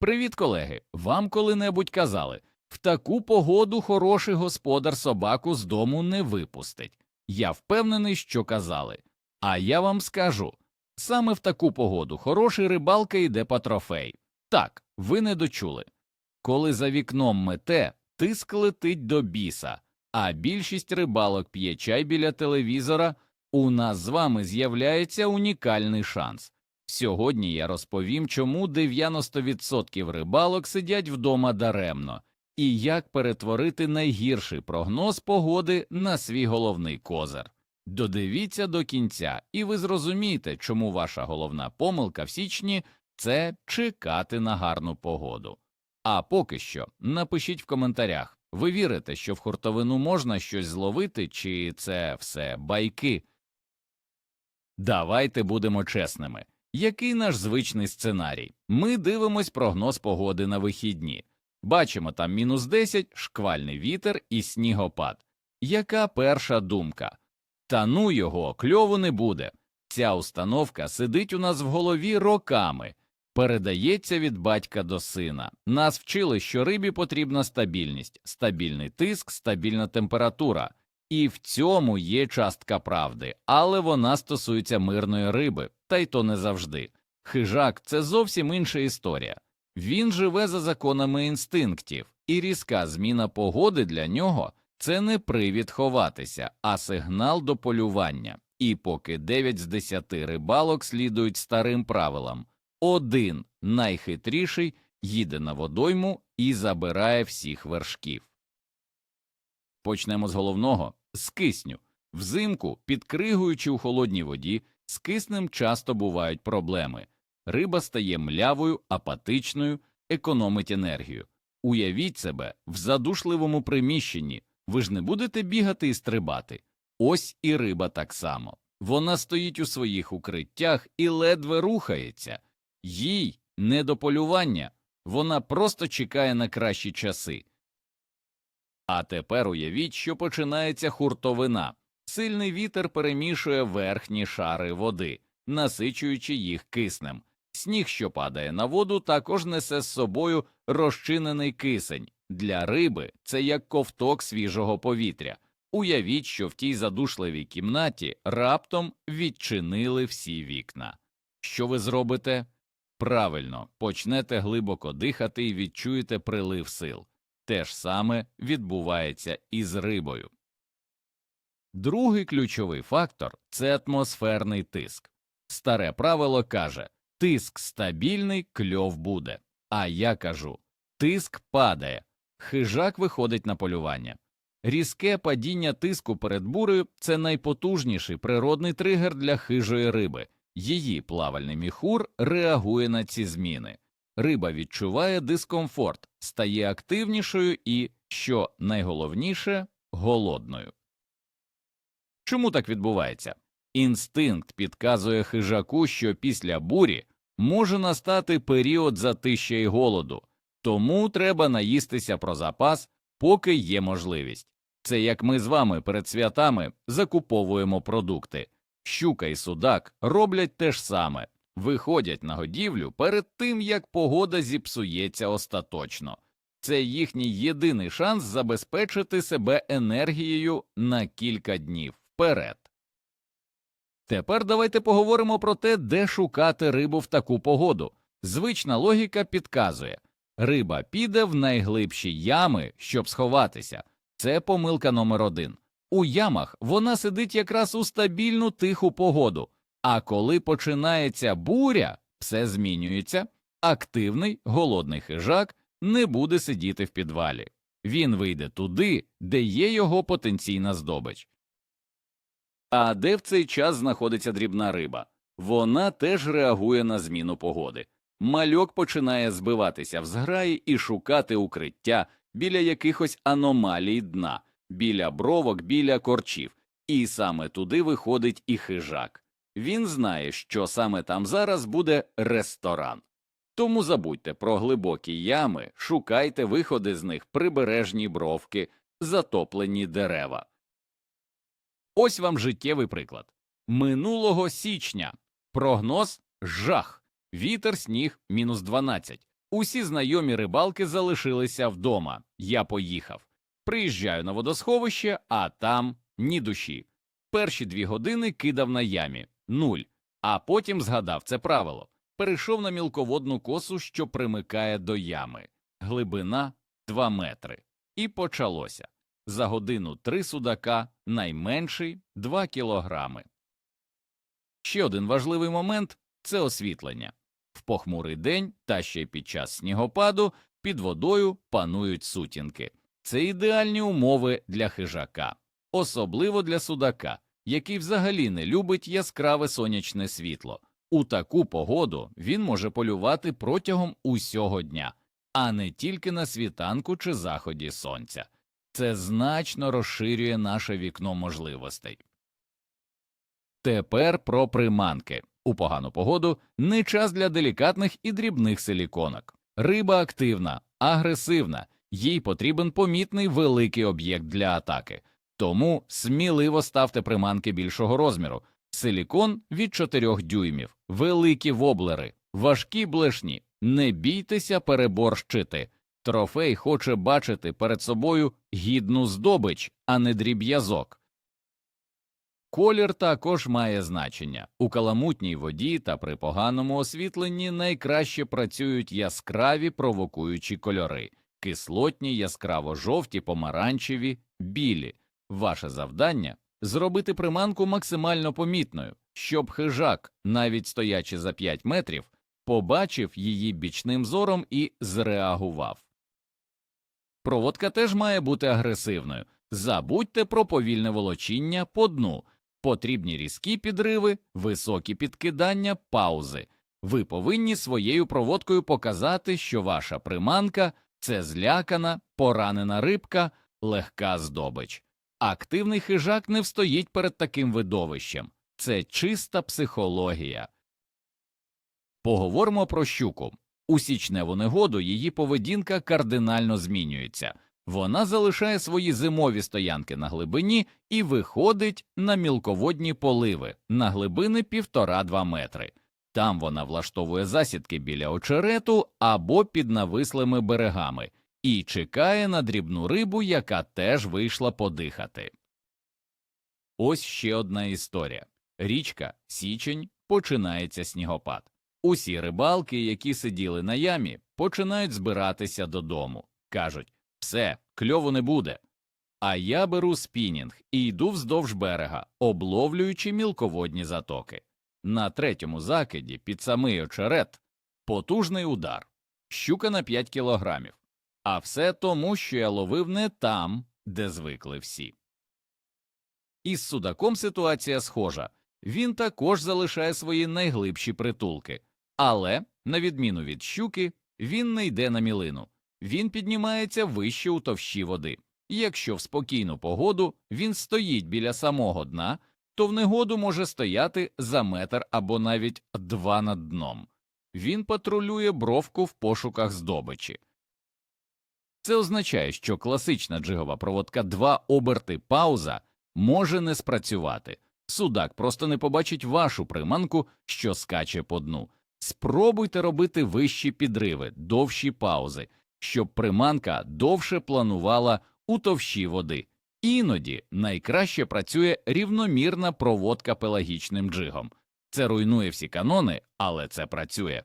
Привіт, колеги! Вам коли-небудь казали в таку погоду хороший господар собаку з дому не випустить. Я впевнений, що казали. А я вам скажу саме в таку погоду хороший рибалка йде по трофей. Так, ви не дочули. Коли за вікном мете, тиск летить до біса, а більшість рибалок п'є чай біля телевізора, у нас з вами з'являється унікальний шанс. Сьогодні я розповім, чому 90% рибалок сидять вдома даремно, і як перетворити найгірший прогноз погоди на свій головний козир. Додивіться до кінця, і ви зрозумієте, чому ваша головна помилка в січні це чекати на гарну погоду. А поки що напишіть в коментарях, ви вірите, що в хуртовину можна щось зловити, чи це все байки? Давайте будемо чесними. Який наш звичний сценарій? Ми дивимось прогноз погоди на вихідні. Бачимо там мінус 10, шквальний вітер і снігопад. Яка перша думка? Та ну його, кльову не буде. Ця установка сидить у нас в голові роками, передається від батька до сина. Нас вчили, що рибі потрібна стабільність, стабільний тиск, стабільна температура. І в цьому є частка правди, але вона стосується мирної риби, та й то не завжди. Хижак це зовсім інша історія. Він живе за законами інстинктів, і різка зміна погоди для нього це не привід ховатися, а сигнал до полювання. І поки 9 з 10 рибалок слідують старим правилам, один найхитріший їде на водойму і забирає всіх вершків. Почнемо з головного з кисню. Взимку, підкригуючи у холодній воді, з киснем часто бувають проблеми. Риба стає млявою, апатичною, економить енергію. Уявіть себе в задушливому приміщенні, ви ж не будете бігати і стрибати. Ось і риба так само. Вона стоїть у своїх укриттях і ледве рухається. Їй не до полювання, вона просто чекає на кращі часи. А тепер уявіть, що починається хуртовина. Сильний вітер перемішує верхні шари води, насичуючи їх киснем. Сніг, що падає на воду, також несе з собою розчинений кисень. Для риби це як ковток свіжого повітря. Уявіть, що в тій задушливій кімнаті раптом відчинили всі вікна. Що ви зробите? Правильно, почнете глибоко дихати і відчуєте прилив сил. Те ж саме відбувається і з рибою. Другий ключовий фактор це атмосферний тиск. Старе правило каже тиск стабільний, кльов буде. А я кажу тиск падає, хижак виходить на полювання. Різке падіння тиску перед бурею це найпотужніший природний тригер для хижої риби. Її плавальний міхур реагує на ці зміни. Риба відчуває дискомфорт, стає активнішою і, що найголовніше, голодною. Чому так відбувається? Інстинкт підказує хижаку, що після бурі може настати період затища й голоду, тому треба наїстися про запас, поки є можливість. Це як ми з вами перед святами закуповуємо продукти. Щука і судак роблять те ж саме, виходять на годівлю перед тим, як погода зіпсується остаточно. Це їхній єдиний шанс забезпечити себе енергією на кілька днів вперед. Тепер давайте поговоримо про те, де шукати рибу в таку погоду. Звична логіка підказує риба піде в найглибші ями, щоб сховатися. Це помилка номер один. У ямах вона сидить якраз у стабільну тиху погоду, а коли починається буря, все змінюється. Активний голодний хижак не буде сидіти в підвалі. Він вийде туди, де є його потенційна здобич. А де в цей час знаходиться дрібна риба? Вона теж реагує на зміну погоди. Мальок починає збиватися в зграї і шукати укриття біля якихось аномалій дна, біля бровок, біля корчів, і саме туди виходить і хижак. Він знає, що саме там зараз буде ресторан. Тому забудьте про глибокі ями, шукайте виходи з них прибережні бровки, затоплені дерева. Ось вам життєвий приклад. Минулого січня прогноз жах, вітер, сніг мінус 12. Усі знайомі рибалки залишилися вдома. Я поїхав. Приїжджаю на водосховище, а там ні душі. Перші дві години кидав на ямі нуль, а потім згадав це правило. Перейшов на мілководну косу, що примикає до ями, глибина 2 метри. І почалося. За годину три судака, найменший 2 кілограми. Ще один важливий момент це освітлення. В похмурий день та ще під час снігопаду під водою панують сутінки. Це ідеальні умови для хижака, особливо для судака, який взагалі не любить яскраве сонячне світло. У таку погоду він може полювати протягом усього дня, а не тільки на світанку чи заході сонця. Це значно розширює наше вікно можливостей. Тепер про приманки. У погану погоду не час для делікатних і дрібних силіконок. Риба активна, агресивна, їй потрібен помітний великий об'єкт для атаки. Тому сміливо ставте приманки більшого розміру. Силікон від 4 дюймів, великі воблери, важкі блешні. Не бійтеся переборщити. Трофей хоче бачити перед собою гідну здобич, а не дріб'язок. Колір також має значення. У каламутній воді та при поганому освітленні найкраще працюють яскраві провокуючі кольори кислотні, яскраво жовті, помаранчеві, білі. Ваше завдання зробити приманку максимально помітною, щоб хижак, навіть стоячи за 5 метрів, побачив її бічним зором і зреагував. Проводка теж має бути агресивною. Забудьте про повільне волочіння по дну, потрібні різкі підриви, високі підкидання, паузи. Ви повинні своєю проводкою показати, що ваша приманка це злякана, поранена рибка, легка здобич. Активний хижак не встоїть перед таким видовищем. Це чиста психологія. Поговоримо про щуку. У січневу негоду її поведінка кардинально змінюється. Вона залишає свої зимові стоянки на глибині і виходить на мілководні поливи на глибини 1,5-2 метри. Там вона влаштовує засідки біля очерету або під навислими берегами і чекає на дрібну рибу, яка теж вийшла подихати. Ось ще одна історія. Річка Січень починається снігопад. Усі рибалки, які сиділи на ямі, починають збиратися додому. Кажуть все, кльову не буде. А я беру спінінг і йду вздовж берега, обловлюючи мілководні затоки. На третьому закиді під самий очерет потужний удар, щука на 5 кілограмів. А все тому, що я ловив не там, де звикли всі. Із судаком ситуація схожа він також залишає свої найглибші притулки, але, на відміну від щуки, він не йде на мілину, він піднімається вище у товщі води. Якщо в спокійну погоду він стоїть біля самого дна, то в негоду може стояти за метр або навіть два над дном. Він патрулює бровку в пошуках здобичі. Це означає, що класична джигова проводка два оберти пауза може не спрацювати. Судак просто не побачить вашу приманку, що скаче по дну. Спробуйте робити вищі підриви, довші паузи, щоб приманка довше планувала у товщі води. Іноді найкраще працює рівномірна проводка пелагічним джигом. Це руйнує всі канони, але це працює.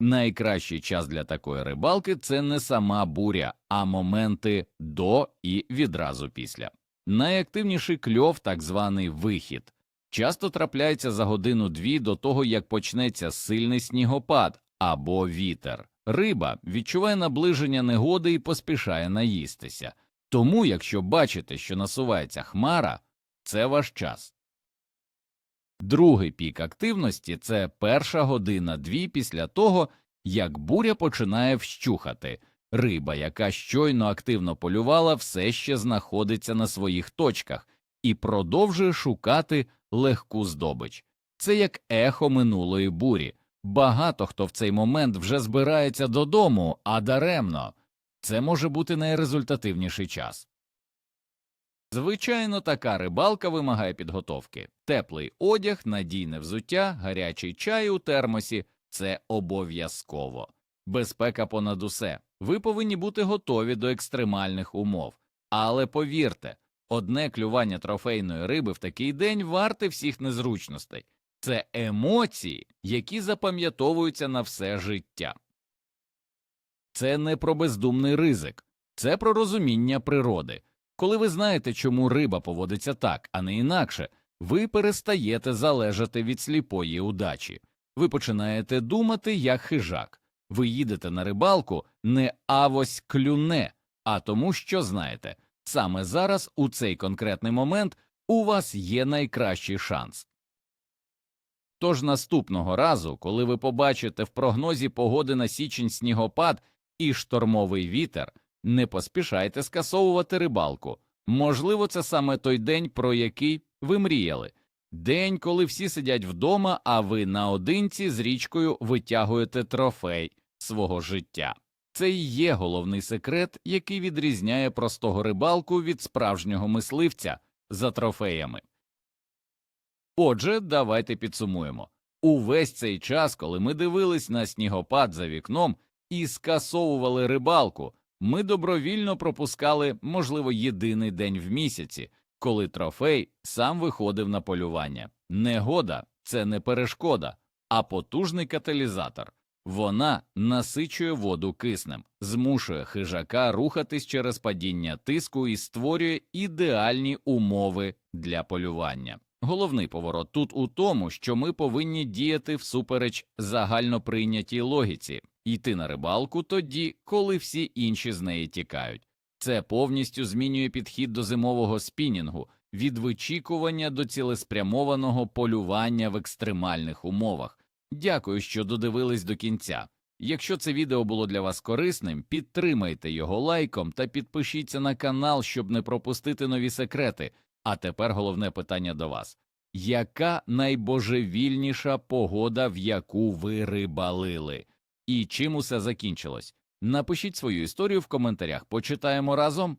Найкращий час для такої рибалки це не сама буря, а моменти до і відразу після. Найактивніший кльов, так званий вихід, часто трапляється за годину-дві до того, як почнеться сильний снігопад або вітер. Риба відчуває наближення негоди і поспішає наїстися. Тому, якщо бачите, що насувається хмара, це ваш час. Другий пік активності це перша година дві після того, як буря починає вщухати. Риба, яка щойно активно полювала, все ще знаходиться на своїх точках і продовжує шукати легку здобич. Це як ехо минулої бурі. Багато хто в цей момент вже збирається додому, а даремно. Це може бути найрезультативніший час. Звичайно, така рибалка вимагає підготовки. Теплий одяг, надійне взуття, гарячий чай у термосі це обов'язково. Безпека понад усе. Ви повинні бути готові до екстремальних умов. Але повірте, одне клювання трофейної риби в такий день варте всіх незручностей. Це емоції, які запам'ятовуються на все життя. Це не про бездумний ризик, це про розуміння природи. Коли ви знаєте, чому риба поводиться так, а не інакше, ви перестаєте залежати від сліпої удачі. Ви починаєте думати як хижак. Ви їдете на рибалку не авось клюне, а тому, що знаєте, саме зараз, у цей конкретний момент, у вас є найкращий шанс. Тож наступного разу, коли ви побачите в прогнозі погоди на січень снігопад і штормовий вітер, не поспішайте скасовувати рибалку. Можливо, це саме той день, про який ви мріяли. День, коли всі сидять вдома, а ви наодинці з річкою витягуєте трофей свого життя. Це і є головний секрет, який відрізняє простого рибалку від справжнього мисливця за трофеями. Отже, давайте підсумуємо. Увесь цей час, коли ми дивились на снігопад за вікном і скасовували рибалку, ми добровільно пропускали, можливо, єдиний день в місяці, коли трофей сам виходив на полювання. Негода це не перешкода, а потужний каталізатор. Вона насичує воду киснем, змушує хижака рухатись через падіння тиску і створює ідеальні умови для полювання. Головний поворот тут у тому, що ми повинні діяти всупереч загальноприйнятій логіці, йти на рибалку тоді, коли всі інші з неї тікають. Це повністю змінює підхід до зимового спінінгу, від вичікування до цілеспрямованого полювання в екстремальних умовах. Дякую, що додивились до кінця. Якщо це відео було для вас корисним, підтримайте його лайком та підпишіться на канал, щоб не пропустити нові секрети. А тепер головне питання до вас: яка найбожевільніша погода, в яку ви рибалили? І чим усе закінчилось? Напишіть свою історію в коментарях, почитаємо разом.